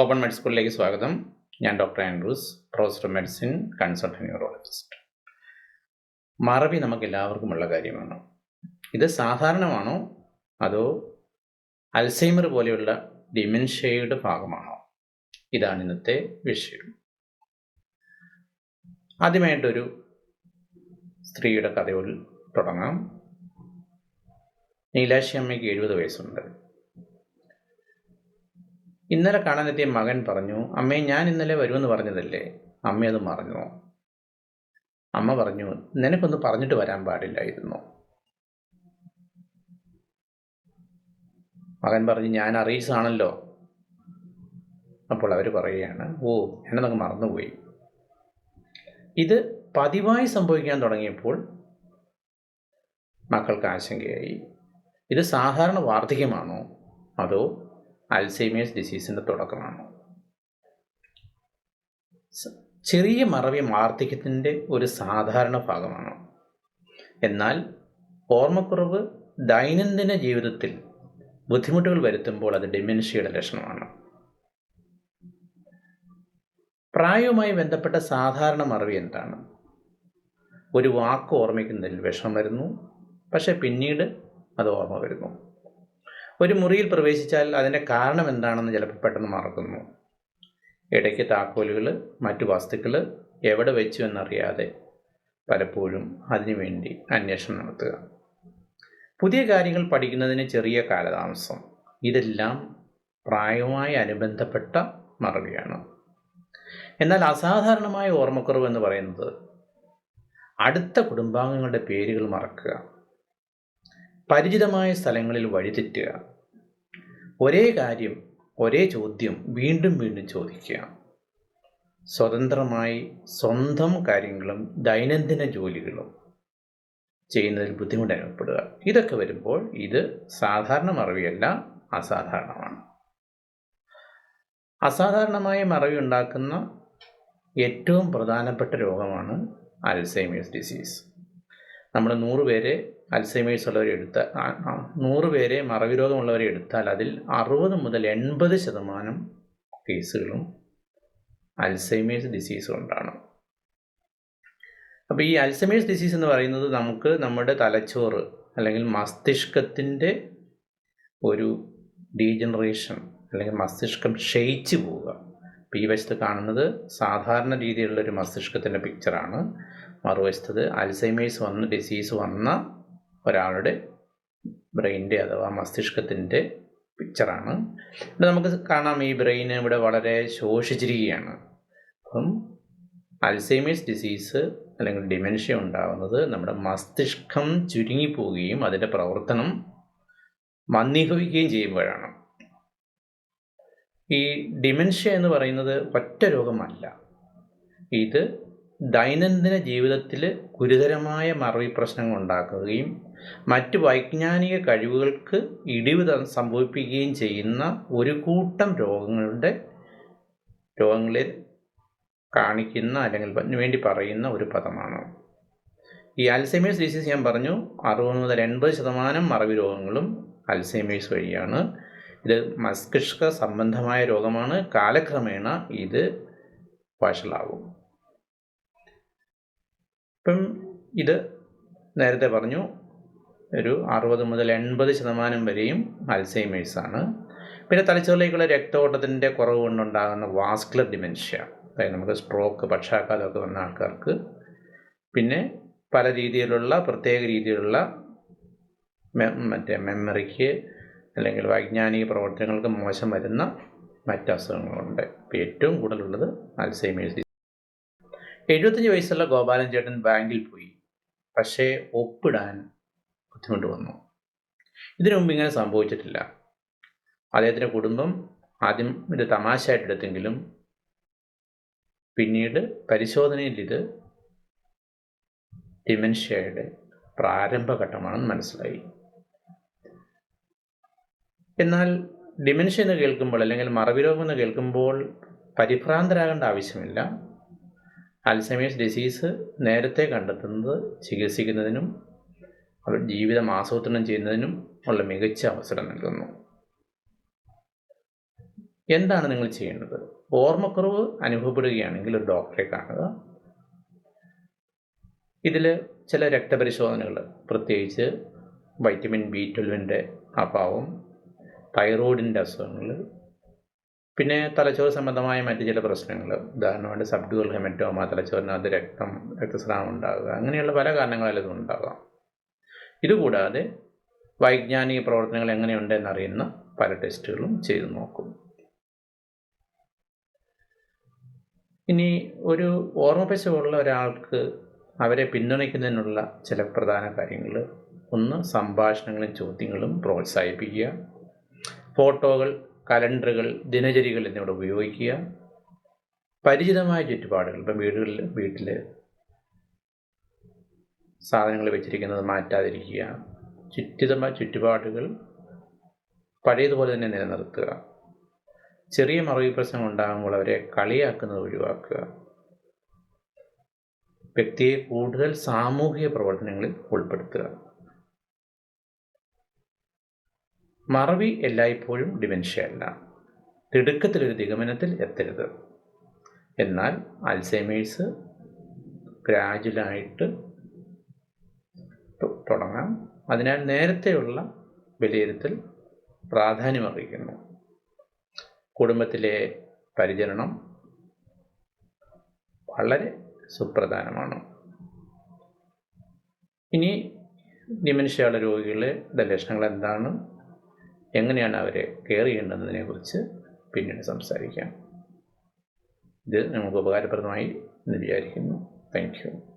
Open മെഡ് സ്കൂളിലേക്ക് സ്വാഗതം. ഞാൻ doctor Andrews professor medicine consultant neurologist മറവി നമുക്ക് എല്ലാവർക്കുമുള്ള കാര്യമാണ്. ഇത് സാധാരണമാണോ? അതോ അൽസൈമർ പോലെയുള്ള ഡിമെൻഷ്യയുടെ ഭാഗമാണോ? ഇതാണ് ഇന്നത്തെ വിഷയം. ആദ്യമായിട്ടൊരു സ്ത്രീയുടെ കഥയിൽ തുടങ്ങാം. നീലാശി അമ്മയ്ക്ക് എഴുപത് വയസ്സുണ്ട്. ഇന്നലെ കാണാനെത്തിയ മകൻ പറഞ്ഞു അമ്മേ ഞാൻ ഇന്നലെ വരുമെന്ന് പറഞ്ഞതല്ലേ? അമ്മ അത് മറഞ്ഞു അമ്മ പറഞ്ഞു നിനക്കൊന്ന് പറഞ്ഞിട്ട് വരാൻ പാടില്ലായിരുന്നു. മകൻ പറഞ്ഞു ഞാൻ അറിയിച്ചതാണല്ലോ അപ്പോൾ അവർ പറയുകയാണ് ഓ എന്നതൊക്കെ മറന്നുപോയി. ഇത് പതിവായി സംഭവിക്കാൻ തുടങ്ങിയപ്പോൾ മക്കൾക്ക് ആശങ്കയായി. ഇത് സാധാരണ വാർദ്ധക്യമാണോ? അതോ അൽസൈമേഴ്സ് ഡിസീസിന്റെ തുടക്കമാണ്. ചെറിയ മറവി വാർദ്ധക്യത്തിന്റെ ഒരു സാധാരണ ഭാഗമാണ്. എന്നാൽ ഓർമ്മക്കുറവ് ദൈനംദിന ജീവിതത്തിൽ ബുദ്ധിമുട്ടുകൾ വരുത്തുമ്പോൾ അത് ഡിമെൻഷ്യയുടെ ലക്ഷണമാണ്. പ്രായവുമായി ബന്ധപ്പെട്ട സാധാരണ മറവി എന്താണ്? ഒരു വാക്ക് ഓർമ്മിക്കുന്നതിൽ വിഷമം വരുന്നു. പക്ഷെ പിന്നീട് അത് ഓർമ്മ വരുന്നു. ഒരു മുറിയിൽ പ്രവേശിച്ചാൽ അതിന്റെ കാരണം എന്താണെന്ന് ചിലപ്പോൾ പെട്ടെന്ന് മറക്കുന്നു. ഇടയ്ക്ക് താക്കോലുകൾ മറ്റു വസ്തുക്കൾ എവിടെ വെച്ചു എന്നറിയാതെ പലപ്പോഴും അതിനുവേണ്ടി അന്വേഷണം നടത്തുക. പുതിയ കാര്യങ്ങൾ പഠിക്കുന്നതിന് ചെറിയ കാലതാമസം. ഇതെല്ലാം പ്രായവുമായി അനുബന്ധപ്പെട്ട മറവിയാണ്. എന്നാൽ അസാധാരണമായ ഓർമ്മക്കുറവ് എന്ന് പറയുന്നത് അടുത്ത കുടുംബാംഗങ്ങളുടെ പേരുകൾ മറക്കുക. പരിചിതമായ സ്ഥലങ്ങളിൽ വഴിതെറ്റുക. ഒരേ കാര്യം ഒരേ ചോദ്യം വീണ്ടും വീണ്ടും ചോദിക്കുക. സ്വതന്ത്രമായി സ്വന്തം കാര്യങ്ങളും ദൈനംദിന ജോലികളും ചെയ്യുന്നതിൽ ബുദ്ധിമുട്ട് അനുഭവപ്പെടുക. ഇതൊക്കെ വരുമ്പോൾ ഇത് സാധാരണ മറവിയല്ല അസാധാരണമാണ്. അസാധാരണമായ മറവി ഉണ്ടാക്കുന്ന ഏറ്റവും പ്രധാനപ്പെട്ട രോഗമാണ് അൽസൈമേഴ്സ് ഡിസീസ്. നമ്മൾ നൂറ് പേരെ അൽസൈമേഴ്സ് ഉള്ളവരെ എടുത്താൽ നൂറ് പേരെ മറവി രോഗമുള്ളവരെ എടുത്താൽ അതിൽ അറുപത് മുതൽ എൺപത് ശതമാനം കേസുകളും അൽസൈമേഴ്സ് ഡിസീസ് കൊണ്ടാണ്. അപ്പോൾ ഈ അൽസൈമേഴ്സ് ഡിസീസ് എന്ന് പറയുന്നത് നമുക്ക് നമ്മുടെ തലച്ചോറ് അല്ലെങ്കിൽ മസ്തിഷ്കത്തിന്റെ ഒരു ഡീജനറേഷൻ അല്ലെങ്കിൽ മസ്തിഷ്കം ക്ഷയിച്ചു പോവുക. ഈ വശത്ത് കാണുന്നത് സാധാരണ രീതിയിലുള്ള ഒരു മസ്തിഷ്കത്തിന്റെ പിക്ചറാണ് മറുവശത്തത് അൽസൈമേഴ്സ് വന്ന ഡിസീസ് വന്ന ഒരാളുടെ ബ്രെയിന്റെ അഥവാ മസ്തിഷ്കത്തിന്റെ പിക്ചറാണ് ഇവിടെ നമുക്ക് കാണാം ഈ ബ്രെയിൻ ഇവിടെ വളരെ ശോഷിച്ചിരിക്കുകയാണ്. അപ്പം അൽസൈമേഴ്സ് ഡിസീസ് അല്ലെങ്കിൽ ഡിമെൻഷ്യ ഉണ്ടാകുന്നത് നമ്മുടെ മസ്തിഷ്കം ചുരുങ്ങിപ്പോവുകയും അതിന്റെ പ്രവർത്തനം മന്ദീഭവിക്കുകയും ചെയ്യുമ്പോഴാണ്. ഈ ഡിമെൻഷ്യ എന്ന് പറയുന്നത് ഒറ്റ രോഗമല്ല. ഇത് ദൈനംദിന ജീവിതത്തിൽ ഗുരുതരമായ മറവി പ്രശ്നങ്ങൾ ഉണ്ടാക്കുകയും മറ്റ് വൈജ്ഞാനിക കഴിവുകൾക്ക് ഇടിവ് സംഭവിപ്പിക്കുകയും ചെയ്യുന്ന ഒരു കൂട്ടം രോഗങ്ങളുടെ രോഗങ്ങളിൽ കാണിക്കുന്ന അല്ലെങ്കിൽ വേണ്ടി പറയുന്ന ഒരു പദമാണ്. ഈ അൽസൈമേഴ്സ് ഡിസീസ് ഞാൻ പറഞ്ഞു അറുപത് മുതൽ എൺപത് ശതമാനം മറവി രോഗങ്ങളും അൽസൈമേഴ്സ് വഴിയാണ്. ഇത് മസ്തിഷ്ക സംബന്ധമായ രോഗമാണ്. കാലക്രമേണ ഇത് വഷളാവും ഇപ്പം ഇത് നേരത്തെ പറഞ്ഞു ഒരു അറുപത് മുതൽ എൺപത് ശതമാനം വരെയും അൽസൈമേഴ്സാണ്. പിന്നെ തലച്ചോറിലേക്കുള്ള രക്തഓട്ടത്തിന്റെ കുറവ് കൊണ്ടുണ്ടാകുന്ന വാസ്കുലർ ഡിമെൻഷ്യ അതായത് നമുക്ക് സ്ട്രോക്ക് പക്ഷാഘാതമൊക്കെ വന്ന ആൾക്കാർക്ക്. പിന്നെ പല രീതിയിലുള്ള പ്രത്യേക രീതിയിലുള്ള മറ്റേ മെമ്മറിക്ക് അല്ലെങ്കിൽ വൈജ്ഞാനിക പ്രവർത്തനങ്ങൾക്ക് മോശം വരുന്ന മറ്റ് അസുഖങ്ങളുണ്ട് ഇപ്പോൾ ഏറ്റവും കൂടുതലുള്ളത് അൽസൈമേഴ്സ് എഴുപത്തഞ്ച് വയസ്സുള്ള ഗോപാലൻ ചേട്ടൻ ബാങ്കിൽ പോയി. പക്ഷേ ഒപ്പിടാൻ ബുദ്ധിമുട്ട് വന്നു. ഇതിനു മുമ്പ് ഇങ്ങനെ സംഭവിച്ചിട്ടില്ല. അദ്ദേഹത്തിന്റെ കുടുംബം ആദ്യം ഇത് തമാശയായിട്ട് എടുത്തെങ്കിലും പിന്നീട് പരിശോധനയിൽ ഇത് ഡിമെൻഷ്യയുടെ പ്രാരംഭഘട്ടമാണെന്ന് മനസ്സിലായി. എന്നാൽ ഡിമെൻഷ്യ എന്ന് കേൾക്കുമ്പോൾ അല്ലെങ്കിൽ മറവിരോഗം എന്ന് കേൾക്കുമ്പോൾ പരിഭ്രാന്തരാകേണ്ട ആവശ്യമില്ല. അൽസമേഴ്സ് ഡിസീസ് നേരത്തെ കണ്ടെത്തുന്നത് ചികിത്സിക്കുന്നതിനും അവർ ജീവിതം ആസൂത്രണം ചെയ്യുന്നതിനും ഉള്ള മികച്ച അവസരം നൽകുന്നു. എന്താണ് നിങ്ങൾ ചെയ്യേണ്ടത്? ഓർമ്മക്കുറവ് അനുഭവപ്പെടുകയാണെങ്കിൽ ഒരു ഡോക്ടറെ കാണുക. ഇതിൽ ചില രക്തപരിശോധനകൾ പ്രത്യേകിച്ച് വൈറ്റമിൻ ബി ട്വൽവിന്റെ അഭാവം തൈറോയിഡിന്റെ അസുഖങ്ങൾ പിന്നെ തലച്ചോറ് സംബന്ധമായ മറ്റ് ചില പ്രശ്നങ്ങൾ. ഉദാഹരണമായിട്ട് സബ്ഡുവൽ ഹെമറ്റോമ തലച്ചോറിനകത്ത് രക്തം രക്തസ്രാവം ഉണ്ടാകുക അങ്ങനെയുള്ള പല കാരണങ്ങളാലും ഇത് ഉണ്ടാകാം. ഇതുകൂടാതെ വൈജ്ഞാനിക പ്രവർത്തനങ്ങൾ എങ്ങനെയുണ്ടെന്നറിയുന്ന പല ടെസ്റ്റുകളും ചെയ്തു നോക്കും. ഇനി ഒരു ഓർമ്മപ്പശമുള്ള ഒരാൾക്ക് അവരെ പിന്തുണയ്ക്കുന്നതിനുള്ള ചില പ്രധാന കാര്യങ്ങൾ. ഒന്ന് സംഭാഷണങ്ങളും ചോദ്യങ്ങളും പ്രോത്സാഹിപ്പിക്കുക. ഫോട്ടോകൾ കലണ്ടറുകൾ ദിനചര്യകൾ എന്നിവ ഉപയോഗിക്കുക. പരിചിതമായ ചുറ്റുപാടുകൾ ഇപ്പം വീടുകളിൽ വീട്ടിൽ സാധനങ്ങൾ വെച്ചിരിക്കുന്നത് മാറ്റാതിരിക്കുക. ചുറ്റിതമായ ചുറ്റുപാടുകൾ പഴയതുപോലെ തന്നെ നിലനിർത്തുക. ചെറിയ മറവി പ്രശ്നം ഉണ്ടാകുമ്പോൾ അവരെ കളിയാക്കുന്നത് ഒഴിവാക്കുക. വ്യക്തിയെ കൂടുതൽ സാമൂഹിക പ്രവർത്തനങ്ങളിൽ ഉൾപ്പെടുത്തുക. മറവി എല്ലായ്പ്പോഴും ഡിമെൻഷ്യ അല്ല. തിടുക്കത്തിലൊരു നിഗമനത്തിൽ എത്തരുത്. എന്നാൽ അൽസൈമേഴ്സ് ഗ്രാജുവലായിട്ട് തുടങ്ങാം. അതിനാൽ നേരത്തെയുള്ള വിലയിരുത്തൽ പ്രാധാന്യമർഹിക്കുന്നു. കുടുംബത്തിലെ പരിചരണം വളരെ സുപ്രധാനമാണ്. ഇനി ഡിമെൻഷ്യയുള്ള രോഗികളുടെ ലക്ഷണങ്ങൾ എന്താണ്? എങ്ങനെയാണ് അവരെ കെയർ ചെയ്യേണ്ടതിനെക്കുറിച്ച് പിന്നീട് സംസാരിക്കാം. ഇത് നമുക്ക് ഉപകാരപ്രദമായി എന്ന് വിചാരിക്കുന്നു. താങ്ക്